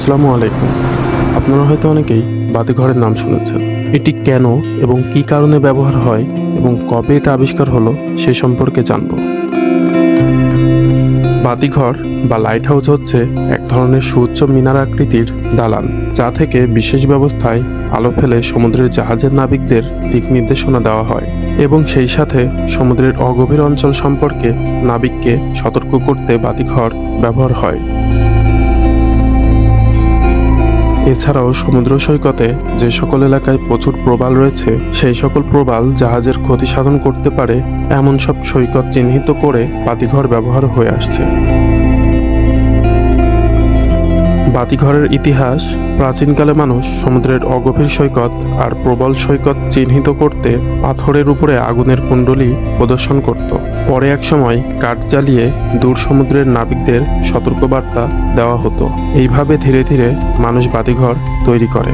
আসসালামু আলাইকুম। আপনারা হয়তো অনেকেই বাতিঘরের নাম শুনেছেন। এটি কেন এবং কী কারণে ব্যবহার হয় এবং কবে এটা আবিষ্কার হলো সে সম্পর্কে জানব। বাতিঘর বা লাইট হাউস হচ্ছে এক ধরনের সুউচ্চ মিনার আকৃতির দালান, যা থেকে বিশেষ ব্যবস্থায় আলো ফেলে সমুদ্রের জাহাজের নাবিকদের দিক নির্দেশনা দেওয়া হয় এবং সেই সাথে সমুদ্রের অগভীর অঞ্চল সম্পর্কে নাবিককে সতর্ক করতে বাতিঘর ব্যবহার হয়। এছাড়াও সমুদ্র সৈকতে যে সকল এলাকায় প্রচুর প্রবাল রয়েছে, সেই সকল প্রবাল জাহাজের ক্ষতি সাধন করতে পারে এমন সব সৈকত চিহ্নিত করে বাতিঘর ব্যবহার হয়ে আসছে। বাতিঘরের ইতিহাস, প্রাচীনকালে মানুষ সমুদ্রের অগভীর সৈকত আর প্রবল সৈকত চিহ্নিত করতে পাথরের উপরে আগুনের কুণ্ডলী প্রদর্শন করত। পরে এক সময় কাঠ জ্বালিয়ে দূর সমুদ্রের নাবিকদের সতর্কবার্তা দেওয়া হতো। এইভাবে ধীরে ধীরে মানুষ বাতিঘর তৈরি করে।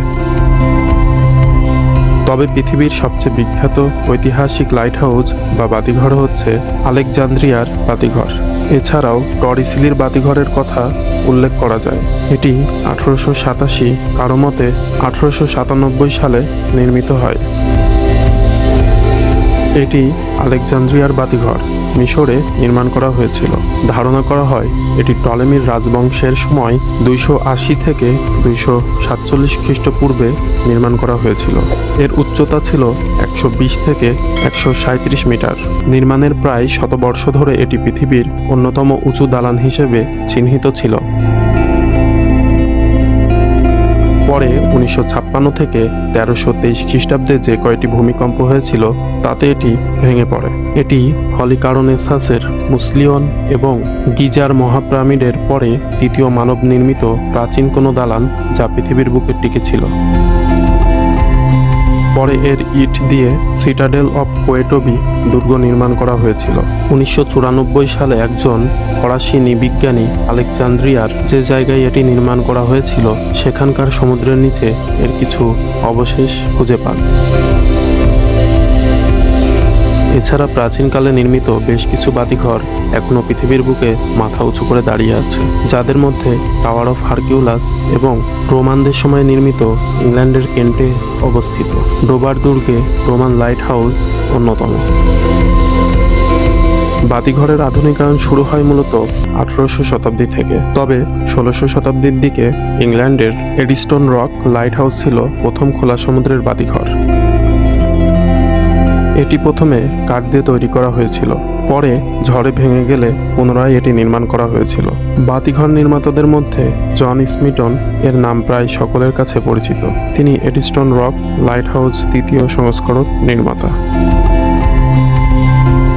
তবে পৃথিবীর সবচেয়ে বিখ্যাত ঐতিহাসিক লাইট হাউস বা বাতিঘর হচ্ছে আলেকজান্দ্রিয়ার বাতিঘর এছাড়াও টরিসিলির বাতিঘরের কথা উল্লেখ করা যায়। এটি আঠারোশো সাতাশি কারও মতে আঠারোশো সাতানব্বই সালে নির্মিত হয়। এটি আলেকজান্দ্রিয়ার বাতিঘর। মিশরে নির্মাণ করা হয়েছিল। ধারণা করা হয়, এটি টলেমির রাজবংশের সময় দুইশো আশি থেকে দুইশো সাতচল্লিশ খ্রিস্টপূর্বে নির্মাণ করা হয়েছিল। এর উচ্চতা ছিল একশো বিশ থেকে একশো সাঁত্রিশ মিটার। নির্মাণের প্রায় শতবর্ষ ধরে এটি পৃথিবীর অন্যতম উঁচু দালান হিসেবে চিহ্নিত ছিল। পরে উনিশশো ছাপ্পান্ন থেকে তেরোশো তেইশ খ্রিস্টাব্দে যে কয়টি ভূমিকম্প হয়েছিল, তাতে এটি ভেঙে পড়ে। এটি হলিকারনেসাসের মুসলিয়ন এবং গিজার মহাপ্রামিডের পরে তৃতীয় মানব নির্মিত প্রাচীন কোনো দালান যা পৃথিবীর বুকে টিকেছিল পরে এর ইট দিয়ে সিটাডেল অফ কোয়েটোবি দুর্গ নির্মাণ করা হয়েছিল। উনিশশো চুরানব্বই সালে একজন ফরাসি নিবিজ্ঞানী আলেকজান্দ্রিয়ার যে জায়গায় এটি নির্মাণ করা হয়েছিল, সেখানকার সমুদ্রের নিচে এর কিছু অবশেষ খুঁজে পান। এছাড়া প্রাচীনকালে নির্মিত বেশ কিছু বাতিঘর এখনও পৃথিবীর বুকে মাথা উঁচু করে দাঁড়িয়ে আছে, যাদের মধ্যে টাওয়ার অফ হারকিউলাস এবং রোমানদের সময় নির্মিত ইংল্যান্ডের কেন্টে অবস্থিত। ডোবার দুর্গে রোমান লাইট হাউস অন্যতম। বাতিঘরের আধুনিকায়ন শুরু হয় মূলত আঠারোশো শতাব্দী থেকে। তবে ষোলোশো শতাব্দীর দিকে ইংল্যান্ডের এডিস্টন রক লাইট হাউস ছিল প্রথম খোলা সমুদ্রের বাতিঘর। এটি প্রথমে কাঠ দিয়ে তৈরি করা হয়েছিল। পরে ঝড়ে ভেঙে গেলে পুনরায় এটি নির্মাণ করা হয়েছিল। বাতিঘর নির্মাতাদের মধ্যে জন স্মিটন এর নাম প্রায় সকলের কাছে পরিচিত। তিনি এডিস্টন রক লাইট হাউস তৃতীয় সংস্করণ নির্মাতা।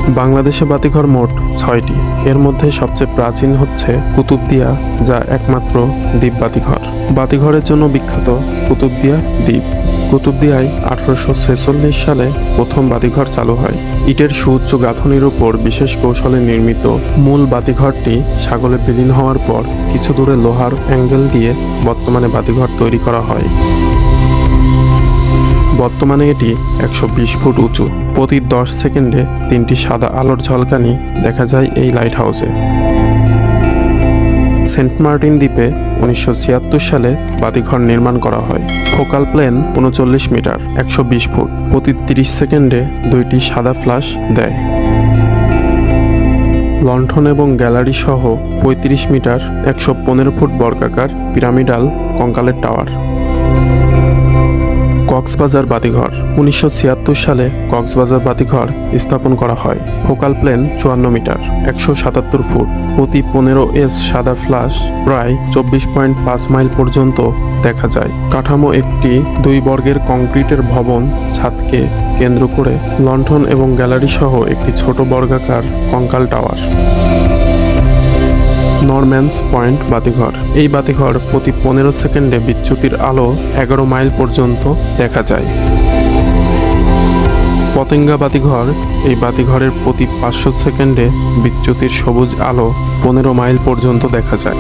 বাংলাদেশে বাতিঘর মোট ছয়টি। এর মধ্যে সবচেয়ে প্রাচীন হচ্ছে কুতুবদিয়া, যা একমাত্র দ্বীপ বাতিঘর। বাতিঘরের জন্য বিখ্যাত কুতুবদিয়া দ্বীপ। কুতুবদিয়ায় আঠারোশো ছেচল্লিশ সালে প্রথম বাতিঘর চালু হয়। ইটের সুউচ্চ গাঁথনির উপর বিশেষ কৌশলে নির্মিত মূল বাতিঘরটি সাগরে বিলীন হওয়ার পর কিছু দূরে লোহার অ্যাঙ্গেল দিয়ে বর্তমানে বাতিঘর তৈরি করা হয়। বর্তমানে এটি একশো বিশ ফুট উঁচু। প্রতি দশ সেকেন্ডে তিনটি সাদা আলোর ঝলকানি দেখা যায় এই লাইট হাউসে সেন্ট মার্টিন দ্বীপে উনিশশো ছিয়াত্তর সালে বাতিঘর নির্মাণ করা হয়। ফোকাল প্লেন উনচল্লিশ মিটার, একশো বিশ ফুট, প্রতি তিরিশ সেকেন্ডে দুইটি সাদা ফ্লাশ দেয়। লণ্ঠন এবং গ্যালারি সহ পঁয়ত্রিশ মিটার, একশো পনেরো ফুট বর্গাকার পিরামিডাল কঙ্কালের টাওয়ার। কক্সবাজার বাতিঘর। উনিশশো ছিয়াত্তর সালে কক্সবাজার বাতিঘর স্থাপন করা হয়। ফোকাল প্লেন চুয়ান্ন মিটার, একশো সাতাত্তর ফুট। প্রতি পনেরো এস সাদা ফ্লাশ প্রায় চব্বিশ পয়েন্ট পাঁচ মাইল পর্যন্ত দেখা যায়। কাঠামো একটি দুই বর্গের কংক্রিটের ভবন, ছাদকে কেন্দ্র করে লণ্ঠন এবং গ্যালারি সহ একটি ছোট বর্গাকার কঙ্কাল টাওয়ার। নরম্যান্স পয়েন্ট বাতিঘর। এই বাতিঘর প্রতি পনেরো সেকেন্ডে বিচ্যুতির আলো এগারো মাইল পর্যন্ত দেখা যায়। পতেঙ্গা বাতিঘর, এই বাতিঘরের প্রতি পাঁচশো সেকেন্ডে বিচ্যুতির সবুজ আলো পনেরো মাইল পর্যন্ত দেখা যায়।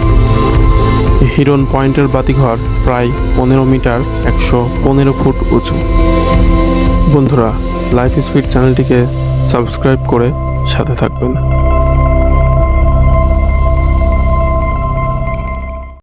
হিরন পয়েন্টের বাতিঘর প্রায় পনেরো মিটার একশো পনেরো ফুট উঁচু। বন্ধুরা, লাইফ স্পিড চ্যানেলটিকে সাবস্ক্রাইব করে সাথে থাকবেন।